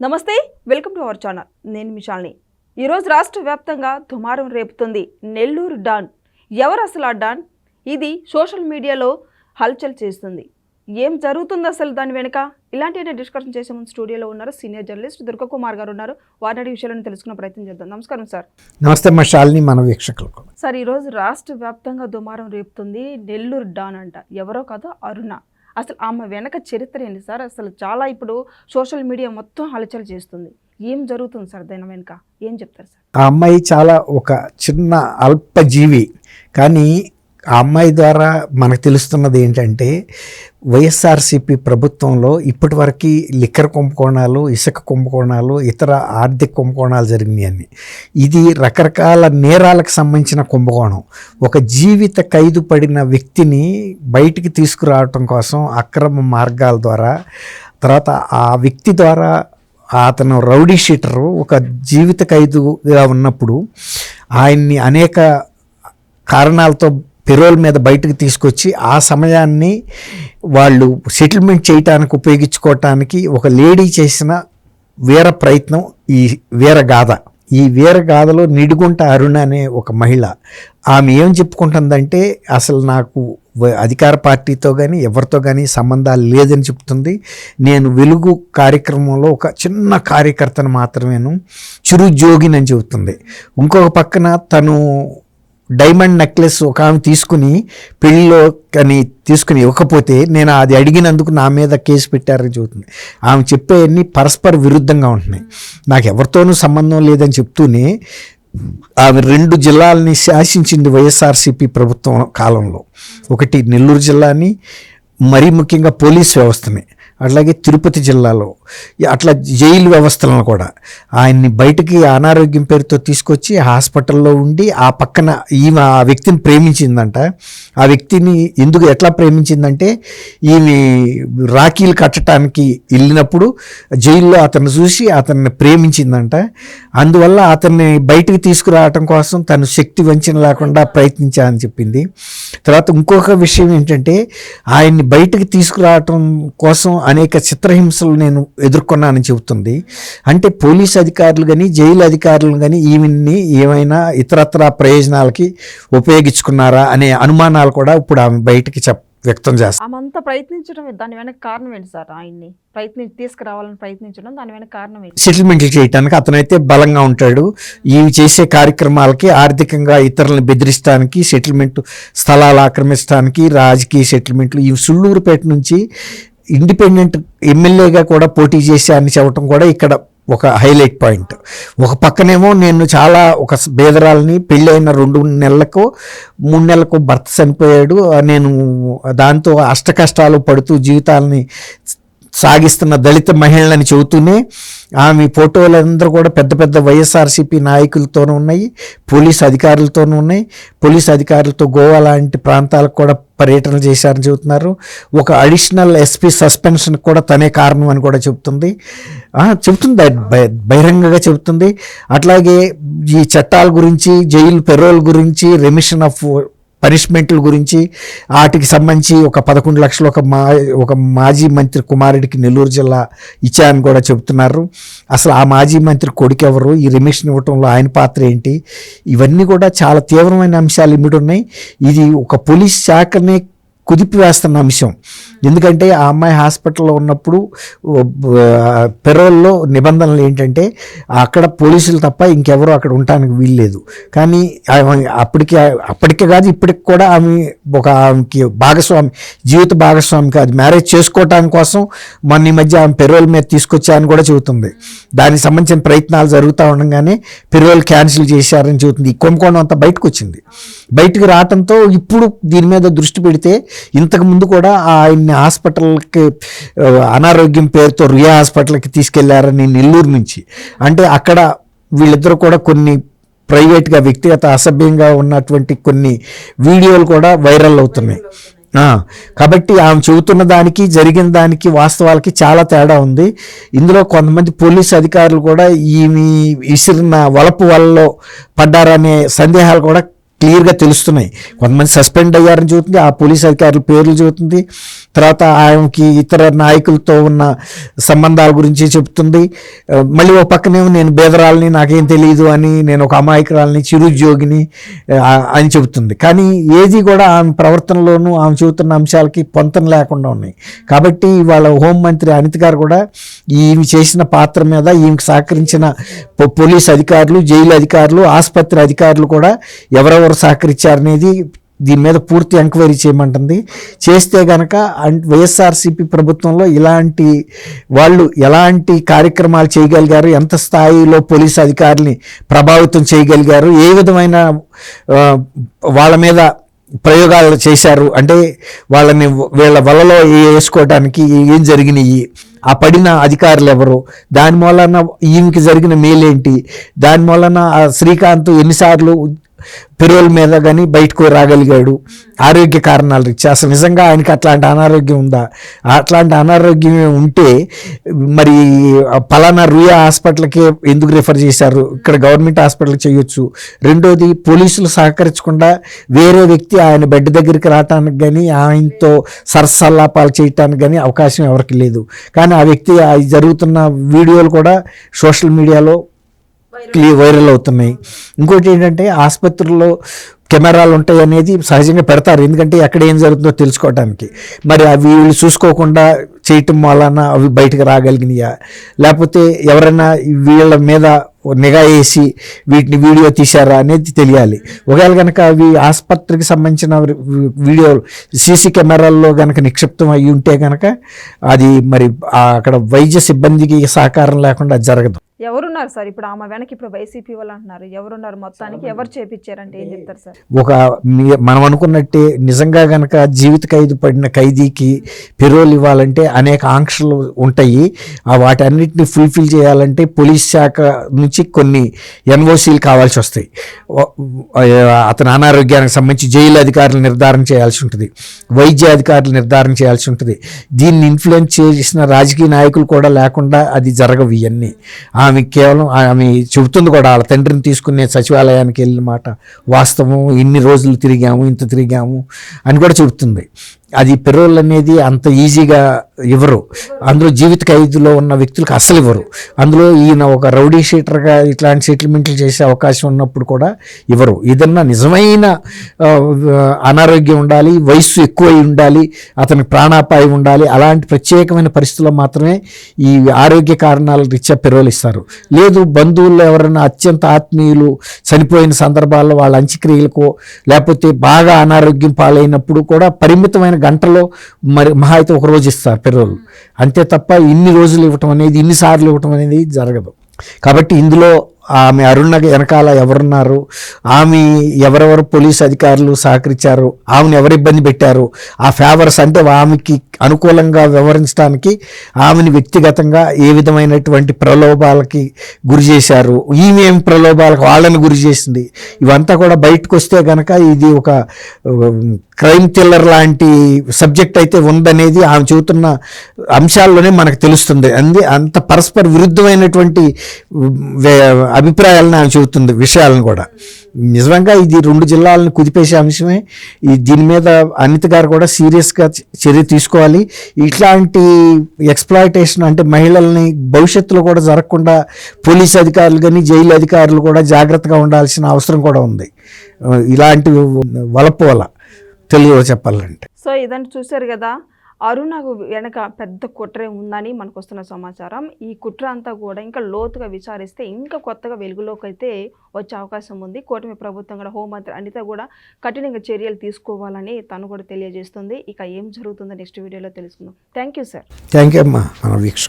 నమస్తే welcome to our channel. నేను మిషాల్ని ఈరోజు రాష్ట్ర వ్యాప్తంగా దుమారం రేపుతుంది. నెల్లూరు డాన్. ఎవరు అసలు ఆ డాన్? ఇది సోషల్ మీడియాలో హల్చల్ చేస్తుంది. ఏం జరుగుతుంది అసలు దాని వెనుక? ఇలాంటి డిస్కషన్ చేసే ముందు స్టూడియోలో ఉన్నారు సీనియర్ జర్నలిస్ట్ దుర్గకుమార్ గారు ఉన్నారు. వాటి విషయాలను తెలుసుకునే ప్రయత్నం చేద్దాం. నమస్కారం సార్. నమస్తే మా శాలిని మన వీక్షకులకు. సార్ ఈరోజు రాష్ట్ర వ్యాప్తంగా దుమారం రేపుతుంది నెల్లూరు డాన్ అంట. ఎవరో కాదు అరుణ. అసలు ఆమె వెనక చరిత్ర ఏంటి సార్? అసలు చాలా ఇప్పుడు సోషల్ మీడియా మొత్తం హల్చల్ చేస్తుంది. ఏం జరుగుతుంది సార్ దాని వెనుక? ఏం చెప్తారు సార్? ఆ అమ్మాయి చాలా ఒక చిన్న అల్పజీవి. కానీ ఆ అమ్మాయి ద్వారా మనకు తెలుస్తున్నది ఏంటంటే వైఎస్ఆర్సిపి ప్రభుత్వంలో ఇప్పటివరకు లిక్కర్ కుంభకోణాలు ఇసుక కుంభకోణాలు ఇతర ఆర్థిక కుంభకోణాలు జరిగినాయని ఇది రకరకాల నేరాలకు సంబంధించిన కుంభకోణం. ఒక జీవిత ఖైదు పడిన వ్యక్తిని బయటికి తీసుకురావటం కోసం అక్రమ మార్గాల ద్వారా తర్వాత ఆ వ్యక్తి ద్వారా అతను రౌడీ షీటరు ఒక జీవిత ఖైదుగా ఉన్నప్పుడు ఆయన్ని అనేక కారణాలతో పెరోల్ మీద బయటకు తీసుకొచ్చి ఆ సమయాన్ని వాళ్ళు సెటిల్మెంట్ చేయటానికి ఉపయోగించుకోవటానికి ఒక లేడీ చేసిన వీర ప్రయత్నం ఈ వీరగాథ ఈ వీరగాథలో నిడుగుంట అరుణ అనే ఒక మహిళ ఆమె ఏం చెప్పుకుంటుందంటే అసలు నాకు అధికార పార్టీతో కానీ ఎవరితో కానీ సంబంధాలు లేదని చెప్తుంది. నేను వెలుగు కార్యక్రమంలో ఒక చిన్న కార్యకర్తను మాత్రమేను చిరుద్యోగినని అని చెబుతుంది. ఇంకొక పక్కన తను డైమండ్ నెక్లెస్ ఒక ఆమె తీసుకుని పెళ్ళిలో కానీ తీసుకుని ఇవ్వకపోతే నేను అది అడిగినందుకు నా మీద కేసు పెట్టారని చెబుతుంది. ఆమె చెప్పేవన్నీ పరస్పర విరుద్ధంగా ఉంటున్నాయి. నాకు ఎవరితోనూ సంబంధం లేదని చెప్తూనే ఆమె రెండు జిల్లాలని శాసించింది వైఎస్ఆర్సీపీ ప్రభుత్వం కాలంలో. ఒకటి నెల్లూరు జిల్లాని మరీ ముఖ్యంగా పోలీస్ వ్యవస్థని. అట్లాగే తిరుపతి జిల్లాలో అట్లా జైలు వ్యవస్థలను కూడా ఆయన్ని బయటికి అనారోగ్యం పేరుతో తీసుకొచ్చి హాస్పిటల్లో ఉండి ఆ పక్కన ఈమె ఆ వ్యక్తిని ప్రేమించిందంట. ఆ వ్యక్తిని ఎందుకు ఎట్లా ప్రేమించిందంటే ఈమె రాఖీలు కట్టడానికి వెళ్ళినప్పుడు జైల్లో అతన్ని చూసి అతన్ని ప్రేమించిందంట. అందువల్ల అతన్ని బయటికి తీసుకురావటం కోసం తను శక్తి వంచన లేకుండా ప్రయత్నించా అని చెప్పింది. తర్వాత ఇంకొక విషయం ఏంటంటే ఆయన్ని బయటికి తీసుకురావటం కోసం అనేక చిత్రహింసలు నేను ఎదుర్కొన్నానని చెబుతుంది. అంటే పోలీస్ అధికారులు కానీ జైలు అధికారులు కానీ ఈమెని ఏమైనా ఇతరత్ర ప్రయోజనాలకి ఉపయోగించుకున్నారా అనే అనుమానాలు కూడా ఇప్పుడు ఆమె బయటికి చెప్ వ్యక్తం చేస్తారు ఆమె అంతా ప్రయత్నించడం దాని వెనక కారణం ఏంటి సార్ ఆయన్ని? ప్రయత్నించి తీసుకురావాలని ప్రయత్నించడం దాని వెనక కారణం ఏంటి? సెటిల్మెంట్లు చేయడానికి అతనైతే బలంగా ఉంటాడు. ఇవి చేసే కార్యక్రమాలకి ఆర్థికంగా ఇతరులను బెదిరించడానికి సెటిల్మెంట్ స్థలాలు ఆక్రమించడానికి రాజకీయ సెటిల్మెంట్లు ఈ సుళ్ళూరుపేట నుంచి ఇండిపెండెంట్ ఎమ్మెల్యేగా కూడా పోటీ చేసి అని చెప్పడం కూడా ఇక్కడ ఒక హైలైట్ పాయింట్. ఒక పక్కనేమో నేను చాలా ఒక బేదరాలని పెళ్ళైన రెండు నెలలకు మూడు నెలలకు భర్త చనిపోయాడు. నేను దాంతో అష్ట కష్టాలు పడుతూ జీవితాలని సాగిస్తున్న దళిత మహిళలని చెబుతూనే ఆమె ఫోటోలందరూ కూడా పెద్ద పెద్ద వైఎస్ఆర్సీపీ నాయకులతోనూ ఉన్నాయి పోలీస్ అధికారులతోనూ ఉన్నాయి. పోలీస్ అధికారులతో గోవా లాంటి ప్రాంతాలకు కూడా పర్యటన చేశారని చెబుతున్నారు. ఒక అడిషనల్ ఎస్పీ సస్పెన్షన్ కూడా తనే కారణం అని కూడా చెబుతుంది. చెబుతుంది బహిరంగంగా చెబుతుంది. అట్లాగే ఈ చట్టాల గురించి జైలు పెరోల్ గురించి రెమిషన్ ఆఫ్ పనిష్మెంట్ల గురించి వాటికి సంబంధించి ఒక పదకొండు లక్షలు ఒక మా ఒక మాజీ మంత్రి కుమారుడికి నెల్లూరు జిల్లా ఇచ్చాయని కూడా చెబుతున్నారు. అసలు ఆ మాజీ మంత్రి కొడుకు ఎవరు ఈ రిమిషన్ ఇవ్వటంలో ఆయన పాత్ర ఏంటి? ఇవన్నీ కూడా చాలా తీవ్రమైన అంశాలు ఇమిడి ఉన్నాయి. ఇది ఒక పోలీస్ శాఖనే కుదిపివేస్తున్న అంశం. ఎందుకంటే ఆ అమ్మాయి హాస్పిటల్లో ఉన్నప్పుడు పెరోల్లో నిబంధనలు ఏంటంటే అక్కడ పోలీసులు తప్ప ఇంకెవరు అక్కడ ఉండటానికి వీల్లేదు. కానీ అప్పటికి అప్పటికే కాదు ఇప్పటికి కూడా ఆమె ఒక ఆమెకి భాగస్వామి జీవిత భాగస్వామి కాదు మ్యారేజ్ చేసుకోవటానికి కోసం మొన్న ఈ మధ్య ఆమె పెరోల్ మీద తీసుకొచ్చా అని కూడా చెబుతుంది. దానికి సంబంధించిన ప్రయత్నాలు జరుగుతూ ఉండగానే పెరోల్ క్యాన్సిల్ చేశారని చెబుతుంది. ఈ కుంభకోణం అంతా బయటకు వచ్చింది. బయటకు రావటంతో ఇప్పుడు దీని మీద దృష్టి పెడితే ఇంతకు ముందు కూడా ఆయన్ని హాస్పిటల్కి అనారోగ్యం పేరుతో రియా హాస్పిటల్కి తీసుకెళ్ళారని నెల్లూరు నుంచి. అంటే అక్కడ వీళ్ళిద్దరూ కూడా కొన్ని ప్రైవేట్గా వ్యక్తిగత అసభ్యంగా ఉన్నటువంటి కొన్ని వీడియోలు కూడా వైరల్ అవుతున్నాయి. కాబట్టి ఆమె చెబుతున్న దానికి జరిగిన దానికి వాస్తవాలకి చాలా తేడా ఉంది. ఇందులో కొంతమంది పోలీసు అధికారులు కూడా ఈమె విసిరిన వలపు వలలో పడ్డారనే సందేహాలు కూడా క్లియర్గా తెలుస్తున్నాయి. కొంతమంది సస్పెండ్ అయ్యారని చూస్తుంది ఆ పోలీస్ అధికారుల పేర్లు చూస్తుంది తర్వాత ఆమెకి ఇతర నాయకులతో ఉన్న సంబంధాల గురించి చెప్తుంది. మళ్ళీ ఒక పక్కనేమో నేను బేదరాలని నాకేం తెలియదు అని నేను ఒక అమాయకురాలని చిరుద్యోగిని అని చెబుతుంది. కానీ ఏది కూడా ఆమె ప్రవర్తనలోనూ ఆమె చెబుతున్న అంశాలకి పొంతన లేకుండా ఉన్నాయి. కాబట్టి వాళ్ళ హోంమంత్రి అనిత గారు కూడా ఈమె చేసిన పాత్ర మీద ఈమెకు సహకరించిన పోలీస్ అధికారులు జైలు అధికారులు ఆసుపత్రి అధికారులు కూడా ఎవరెవరు సహకరించారనేది దీని మీద పూర్తి ఎంక్వైరీ చేయమంటుంది. చేస్తే గనక వైఎస్ఆర్సీపీ ప్రభుత్వంలో ఇలాంటి వాళ్ళు ఎలాంటి కార్యక్రమాలు చేయగలిగారు ఎంత స్థాయిలో పోలీస్ అధికారుల్ని ప్రభావితం చేయగలిగారు ఏ విధమైన వాళ్ళ మీద ప్రయోగాలు చేశారు అంటే వాళ్ళని వీళ్ళ వలలో వేసుకోవడానికి ఏం జరిగినాయి ఆ పడిన అధికారులు ఎవరు దాని మూలన ఈమెకి జరిగిన మేలేంటి దాని మూలన ఆ శ్రీకాంత్ ఎన్నిసార్లు పెరోల్ మీద కానీ బయటకు రాగలిగాడు. ఆరోగ్య కారణాలు రీత్యా. అసలు నిజంగా ఆయనకి అట్లాంటి అనారోగ్యం ఉందా? అట్లాంటి అనారోగ్యం ఉంటే మరి పలానా రుయా హాస్పిటల్కి ఎందుకు రిఫర్ చేశారు? ఇక్కడ గవర్నమెంట్ హాస్పిటల్కి చేయొచ్చు. రెండోది పోలీసులు సహకరించకుండా వేరే వ్యక్తి ఆయన బెడ్ దగ్గరికి రావటానికి కానీ ఆయనతో సరసల్లాపాలు చేయటానికి కానీ అవకాశం ఎవరికి లేదు. కానీ ఆ వ్యక్తి జరుగుతున్న వీడియోలు కూడా సోషల్ మీడియాలో క్లీ వైరల్ అవుతున్నాయి. ఇంకోటి ఏంటంటే ఆసుపత్రుల్లో కెమెరాలు ఉంటాయి అనేది సహజంగా పెడతారు. ఎందుకంటే ఎక్కడ ఏం జరుగుతుందో తెలుసుకోవడానికి మరి అవి వీళ్ళు చూసుకోకుండా చేయటం వలన అవి బయటకు రాగలిగినాయా? లేకపోతే ఎవరైనా వీళ్ళ మీద నిఘా వేసి వీటిని వీడియో తీశారా అనేది తెలియాలి. ఒకవేళ కనుక అవి ఆసుపత్రికి సంబంధించిన వీడియోలు సీసీ కెమెరాల్లో కనుక నిక్షిప్తం అయి ఉంటే కనుక అది మరి అక్కడ వైద్య సిబ్బందికి సహకారం లేకుండా అది జరగదు. ఎవరున్నారు సార్? ఇప్పుడు ఆమె వెనక ఇప్పుడు వైసీపీ వాళ్ళు అంటున్నారు. ఎవరున్నారు? మొత్తానికి ఎవరు చేపించారంటే ఏం చెప్తారు సార్? ఒక మనం అనుకున్నట్టే నిజంగా గనక జీవిత ఖైదు పడిన ఖైదీకి పెరోల్ ఇవ్వాలంటే అనేక ఆంక్షలు ఉంటాయి. ఆ వాటన్నిటిని ఫుల్ఫిల్ చేయాలంటే పోలీస్ శాఖ నుంచి కొన్ని ఎన్ఓసీలు కావాల్సి వస్తాయి. ఆ, అతని అనారోగ్యానికి సంబంధించి జైలు అధికారులు నిర్ధారణ చేయాల్సి ఉంటుంది. వైద్య అధికారులు నిర్ధారణ చేయాల్సి ఉంటుంది. దీన్ని ఇన్ఫ్లుయెన్స్ చేసిన రాజకీయ నాయకులు కూడా లేకుండా అది జరగవు ఇవన్నీ ఆమె కేవలం ఆమె చెబుతుంది కూడా వాళ్ళ తండ్రిని తీసుకునే సచివాలయానికి వెళ్ళిన మాట వాస్తవం. ఇన్ని రోజులు తిరిగాము ఇంత తిరిగాము అని కూడా చెబుతుంది. అది పెరోల్ అనేది అంత ఈజీగా ఇవ్వరు. అందులో జీవిత ఖైదులో ఉన్న వ్యక్తులకు అసలు ఇవ్వరు. అందులో ఈయన ఒక రౌడీ షీటర్గా ఇట్లాంటి సెటిల్మెంట్లు చేసే అవకాశం ఉన్నప్పుడు కూడా ఇవ్వరు. ఏదన్నా నిజమైన అనారోగ్యం ఉండాలి వయస్సు ఎక్కువ ఉండాలి అతనికి ప్రాణాపాయం ఉండాలి అలాంటి ప్రత్యేకమైన పరిస్థితుల్లో మాత్రమే ఈ ఆరోగ్య కారణాల రీత్యా పెరోలు ఇస్తారు. లేదు బంధువులు ఎవరైనా అత్యంత ఆత్మీయులు చనిపోయిన సందర్భాల్లో వాళ్ళ అంత్యక్రియలకు లేకపోతే బాగా అనారోగ్యం పాలైనప్పుడు కూడా పరిమితమైన గంటలో మరి మహా అయితే ఒక రోజు ఇస్తారు పెరోల్. అంతే తప్ప ఇన్ని రోజులు ఇవ్వటం అనేది ఇన్నిసార్లు ఇవ్వటం అనేది జరగదు. కాబట్టి ఇందులో ఆమె అరుణ వెనకాల ఎవరున్నారు? ఆమె ఎవరెవరు పోలీస్ అధికారులు సహకరించారు? ఆమెను ఎవరు ఇబ్బంది పెట్టారు? ఆ ఫేవర్స్ అంటే ఆమెకి అనుకూలంగా వివరించడానికి ఆమెను వ్యక్తిగతంగా ఏ విధమైనటువంటి ప్రలోభాలకి గురి చేశారు? ఈమె ఏం ప్రలోభాలకు వాళ్ళని గురి చేసింది? ఇవంతా కూడా బయటకు వస్తే కనుక ఇది ఒక క్రైమ్ థ్రిల్లర్ లాంటి సబ్జెక్ట్ అయితే ఉందనేది ఆమె చెబుతున్న అంశాల్లోనే మనకు తెలుస్తుంది. అంది అంత పరస్పర విరుద్ధమైనటువంటి అభిప్రాయాలను ఆమె చెబుతుంది విషయాలను కూడా. నిజంగా ఇది రెండు జిల్లాలను కుదిపేసే అంశమే. ఈ దీని మీద అనిత గారు కూడా సీరియస్గా చర్య తీసుకోవాలి. ఇట్లాంటి ఎక్స్ప్లాయిటేషన్ అంటే మహిళల్ని భవిష్యత్తులో కూడా జరగకుండా పోలీస్ అధికారులు కానీ జైలు అధికారులు కూడా జాగ్రత్తగా ఉండాల్సిన అవసరం కూడా ఉంది. ఇలాంటి వలపోల తెలుగులో చెప్పాలంటే. సో ఇదంటే చూశారు కదా. అరుణకు వెనక పెద్ద కుట్రే ఉందని మనకు వస్తున్న సమాచారం. ఈ కుట్ర అంతా కూడా ఇంకా లోతుగా విచారిస్తే ఇంకా కొత్తగా వెలుగులోకి అయితే వచ్చే అవకాశం ఉంది. కూటమి ప్రభుత్వం కూడా హోంమంత్రి అనిత కూడా కఠినంగా చర్యలు తీసుకోవాలని తను కూడా తెలియజేస్తుంది. ఇక ఏం జరుగుతుందో నెక్స్ట్ వీడియోలో తెలుసుకుందాం. Thank you sir thank you అమ్మా